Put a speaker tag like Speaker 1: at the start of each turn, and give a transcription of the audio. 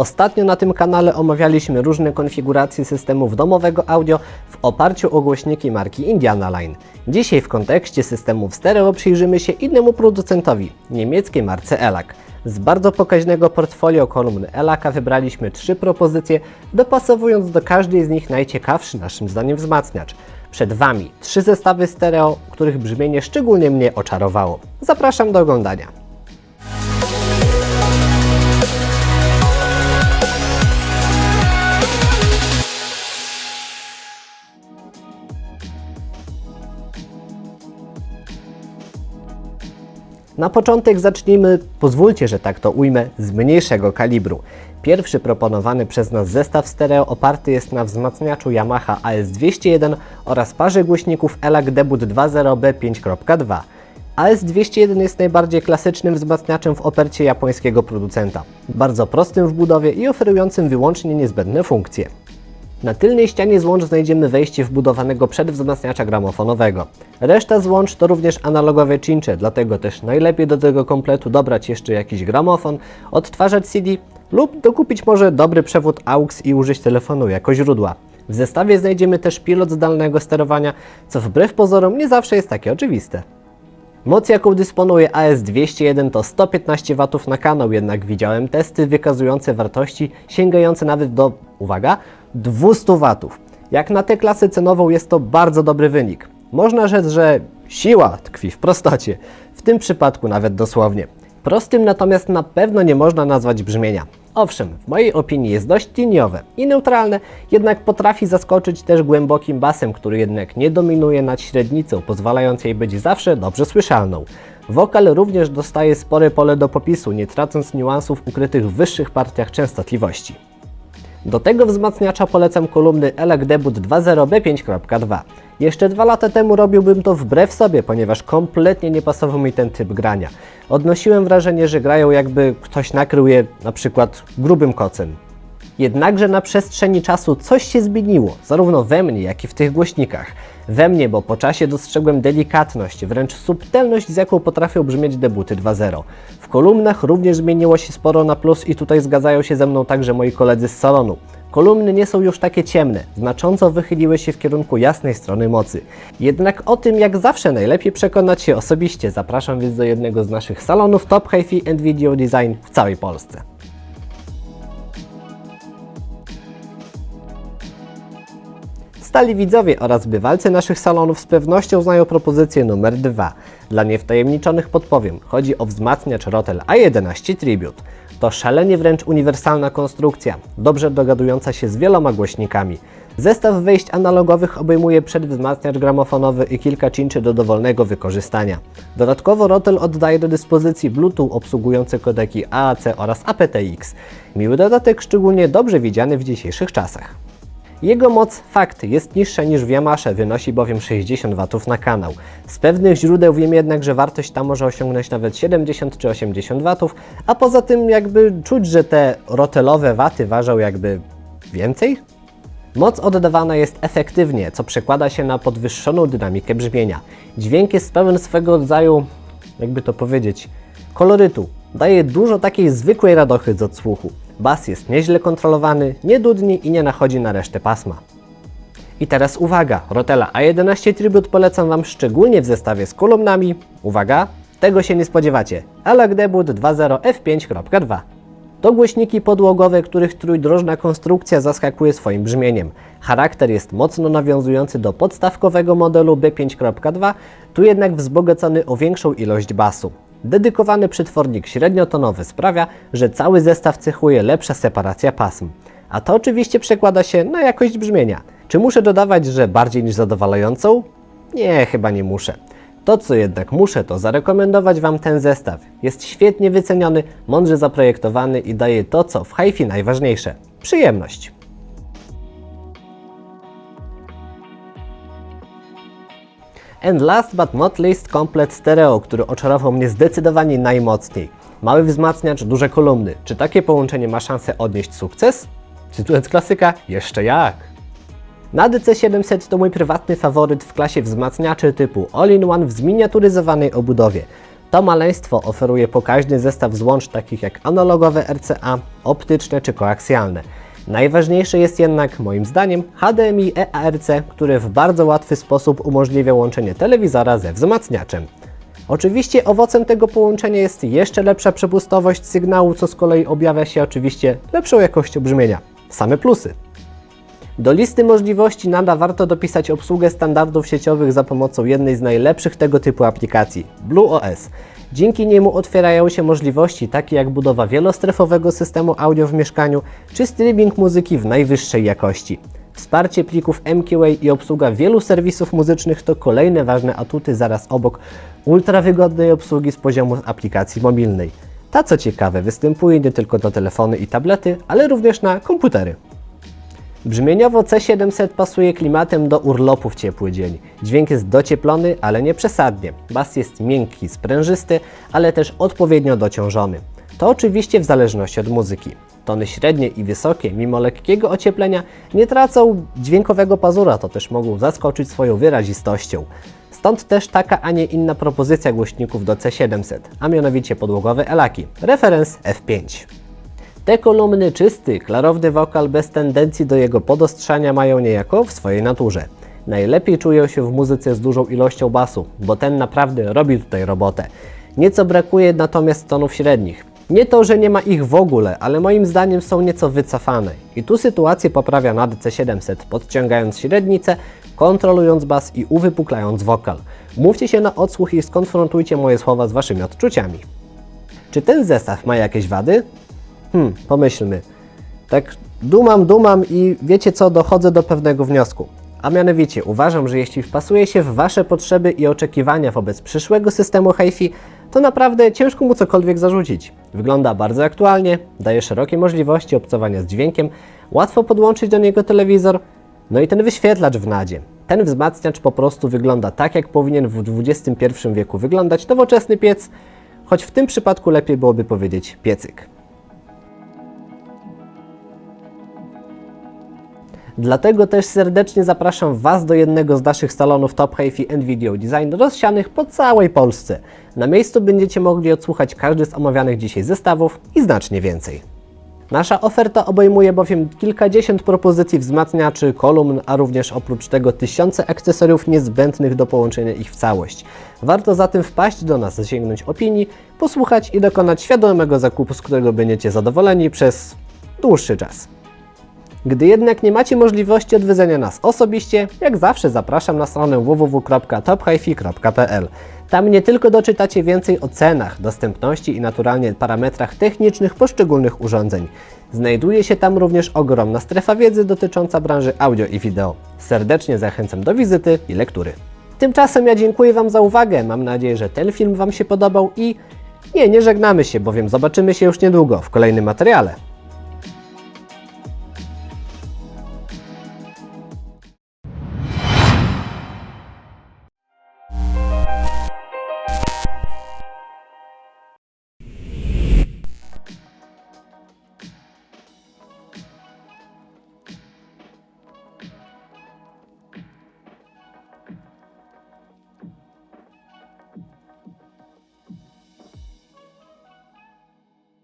Speaker 1: Ostatnio na tym kanale omawialiśmy różne konfiguracje systemów domowego audio w oparciu o głośniki marki Indiana Line. Dzisiaj w kontekście systemów stereo przyjrzymy się innemu producentowi, niemieckiej marce ELAC. Z bardzo pokaźnego portfolio kolumn ELACa wybraliśmy trzy propozycje, dopasowując do każdej z nich najciekawszy naszym zdaniem wzmacniacz. Przed Wami trzy zestawy stereo, których brzmienie szczególnie mnie oczarowało. Zapraszam do oglądania. Na początek zacznijmy, pozwólcie, że tak to ujmę, z mniejszego kalibru. Pierwszy proponowany przez nas zestaw stereo oparty jest na wzmacniaczu Yamaha AS201 oraz parze głośników ELAC Debut 2.0B5.2. AS201 jest najbardziej klasycznym wzmacniaczem w ofercie japońskiego producenta. Bardzo prostym w budowie i oferującym wyłącznie niezbędne funkcje. Na tylnej ścianie złącz znajdziemy wejście wbudowanego przedwzmacniacza gramofonowego. Reszta złącz to również analogowe cincze, dlatego też najlepiej do tego kompletu dobrać jeszcze jakiś gramofon, odtwarzacz CD lub dokupić może dobry przewód AUX i użyć telefonu jako źródła. W zestawie znajdziemy też pilot zdalnego sterowania, co wbrew pozorom nie zawsze jest takie oczywiste. Moc jaką dysponuje AS201 to 115 W na kanał, jednak widziałem testy wykazujące wartości sięgające nawet do, uwaga, 200 W. Jak na tę klasę cenową jest to bardzo dobry wynik. Można rzec, że siła tkwi w prostocie, w tym przypadku nawet dosłownie. Prostym natomiast na pewno nie można nazwać brzmienia. Owszem, w mojej opinii jest dość liniowe i neutralne, jednak potrafi zaskoczyć też głębokim basem, który jednak nie dominuje nad średnicą, pozwalając jej być zawsze dobrze słyszalną. Wokal również dostaje spore pole do popisu, nie tracąc niuansów ukrytych w wyższych partiach częstotliwości. Do tego wzmacniacza polecam kolumny ELAC Debut 2.0B5.2. Jeszcze dwa lata temu robiłbym to wbrew sobie, ponieważ kompletnie nie pasował mi ten typ grania. Odnosiłem wrażenie, że grają jakby ktoś nakrył je na przykład grubym kocem. Jednakże na przestrzeni czasu coś się zmieniło, zarówno we mnie, jak i w tych głośnikach. We mnie, bo po czasie dostrzegłem delikatność, wręcz subtelność, z jaką potrafią brzmieć debuty 2.0. W kolumnach również zmieniło się sporo na plus i tutaj zgadzają się ze mną także moi koledzy z salonu. Kolumny nie są już takie ciemne, znacząco wychyliły się w kierunku jasnej strony mocy. Jednak o tym jak zawsze najlepiej przekonać się osobiście. Zapraszam więc do jednego z naszych salonów Top Hi-Fi and Video Design w całej Polsce. Stali widzowie oraz bywalcy naszych salonów z pewnością znają propozycję numer 2. Dla niewtajemniczonych podpowiem, chodzi o wzmacniacz Rotel A11 Tribute. To szalenie wręcz uniwersalna konstrukcja, dobrze dogadująca się z wieloma głośnikami. Zestaw wejść analogowych obejmuje przedwzmacniacz gramofonowy i kilka cinczy do dowolnego wykorzystania. Dodatkowo Rotel oddaje do dyspozycji Bluetooth obsługujący kodeki AAC oraz aptX. Miły dodatek, szczególnie dobrze widziany w dzisiejszych czasach. Jego moc, fakt, jest niższa niż w Yamasze, wynosi bowiem 60 W na kanał. Z pewnych źródeł wiem jednak, że wartość ta może osiągnąć nawet 70 czy 80 W, a poza tym jakby czuć, że te rotelowe waty ważą jakby więcej? Moc oddawana jest efektywnie, co przekłada się na podwyższoną dynamikę brzmienia. Dźwięk jest pełen swego rodzaju, jakby to powiedzieć, kolorytu. Daje dużo takiej zwykłej radochy z odsłuchu. Bas jest nieźle kontrolowany, nie dudni i nie nachodzi na resztę pasma. I teraz uwaga, Rotela A11 Tribute polecam Wam szczególnie w zestawie z kolumnami. Uwaga, tego się nie spodziewacie. ELAC Debut 2.0 f5.2 to głośniki podłogowe, których trójdrożna konstrukcja zaskakuje swoim brzmieniem. Charakter jest mocno nawiązujący do podstawkowego modelu B5.2, tu jednak wzbogacony o większą ilość basu. Dedykowany przetwornik średniotonowy sprawia, że cały zestaw cechuje lepsza separacja pasm. A to oczywiście przekłada się na jakość brzmienia. Czy muszę dodawać, że bardziej niż zadowalającą? Nie, chyba nie muszę. To, co jednak muszę, to zarekomendować Wam ten zestaw. Jest świetnie wyceniony, mądrze zaprojektowany i daje to, co w hi-fi najważniejsze przyjemność. And last but not least komplet stereo, który oczarował mnie zdecydowanie najmocniej. Mały wzmacniacz, duże kolumny. Czy takie połączenie ma szansę odnieść sukces? Cytując klasyka, jeszcze jak. Na DC700 to mój prywatny faworyt w klasie wzmacniaczy typu All-in-One w zminiaturyzowanej obudowie. To maleństwo oferuje pokaźny zestaw złącz takich jak analogowe RCA, optyczne czy koaksjalne. Najważniejsze jest jednak, moim zdaniem, HDMI EARC, który w bardzo łatwy sposób umożliwia łączenie telewizora ze wzmacniaczem. Oczywiście owocem tego połączenia jest jeszcze lepsza przepustowość sygnału, co z kolei objawia się oczywiście lepszą jakością brzmienia. Same plusy. Do listy możliwości nada warto dopisać obsługę standardów sieciowych za pomocą jednej z najlepszych tego typu aplikacji BlueOS. Dzięki niemu otwierają się możliwości takie jak budowa wielostrefowego systemu audio w mieszkaniu czy streaming muzyki w najwyższej jakości. Wsparcie plików MQA i obsługa wielu serwisów muzycznych to kolejne ważne atuty zaraz obok ultrawygodnej obsługi z poziomu aplikacji mobilnej. Ta co ciekawe występuje nie tylko na telefony i tablety, ale również na komputery. Brzmieniowo C700 pasuje klimatem do urlopu w ciepły dzień. Dźwięk jest docieplony, ale nie przesadnie. Bas jest miękki, sprężysty, ale też odpowiednio dociążony. To oczywiście w zależności od muzyki. Tony średnie i wysokie, mimo lekkiego ocieplenia, nie tracą dźwiękowego pazura, to też mogą zaskoczyć swoją wyrazistością. Stąd też taka, a nie inna propozycja głośników do C700, a mianowicie podłogowe Elaki, referens F5. Te kolumny czysty, klarowny wokal bez tendencji do jego podostrzania mają niejako w swojej naturze. Najlepiej czują się w muzyce z dużą ilością basu, bo ten naprawdę robi tutaj robotę. Nieco brakuje natomiast tonów średnich. Nie to, że nie ma ich w ogóle, ale moim zdaniem są nieco wycofane. I tu sytuację poprawia NAD C700, podciągając średnicę, kontrolując bas i uwypuklając wokal. Mówcie się na odsłuch i skonfrontujcie moje słowa z waszymi odczuciami. Czy ten zestaw ma jakieś wady? Hmm, pomyślmy. Tak dumam, dumam i wiecie co, dochodzę do pewnego wniosku. A mianowicie uważam, że jeśli wpasuje się w Wasze potrzeby i oczekiwania wobec przyszłego systemu HiFi, to naprawdę ciężko mu cokolwiek zarzucić. Wygląda bardzo aktualnie, daje szerokie możliwości obcowania z dźwiękiem, łatwo podłączyć do niego telewizor, no i ten wyświetlacz w nadzie. Ten wzmacniacz po prostu wygląda tak, jak powinien w XXI wieku wyglądać nowoczesny piec, choć w tym przypadku lepiej byłoby powiedzieć piecyk. Dlatego też serdecznie zapraszam Was do jednego z naszych salonów Top HiFi and Video Design rozsianych po całej Polsce. Na miejscu będziecie mogli odsłuchać każdy z omawianych dzisiaj zestawów i znacznie więcej. Nasza oferta obejmuje bowiem kilkadziesiąt propozycji wzmacniaczy, kolumn, a również oprócz tego tysiące akcesoriów niezbędnych do połączenia ich w całość. Warto zatem wpaść do nas, zasięgnąć opinii, posłuchać i dokonać świadomego zakupu, z którego będziecie zadowoleni przez dłuższy czas. Gdy jednak nie macie możliwości odwiedzenia nas osobiście, jak zawsze zapraszam na stronę www.tophifi.pl. Tam nie tylko doczytacie więcej o cenach, dostępności i naturalnie parametrach technicznych poszczególnych urządzeń. Znajduje się tam również ogromna strefa wiedzy dotycząca branży audio i wideo. Serdecznie zachęcam do wizyty i lektury. Tymczasem ja dziękuję Wam za uwagę. Mam nadzieję, że ten film Wam się podobał i nie, nie żegnamy się, bowiem zobaczymy się już niedługo w kolejnym materiale.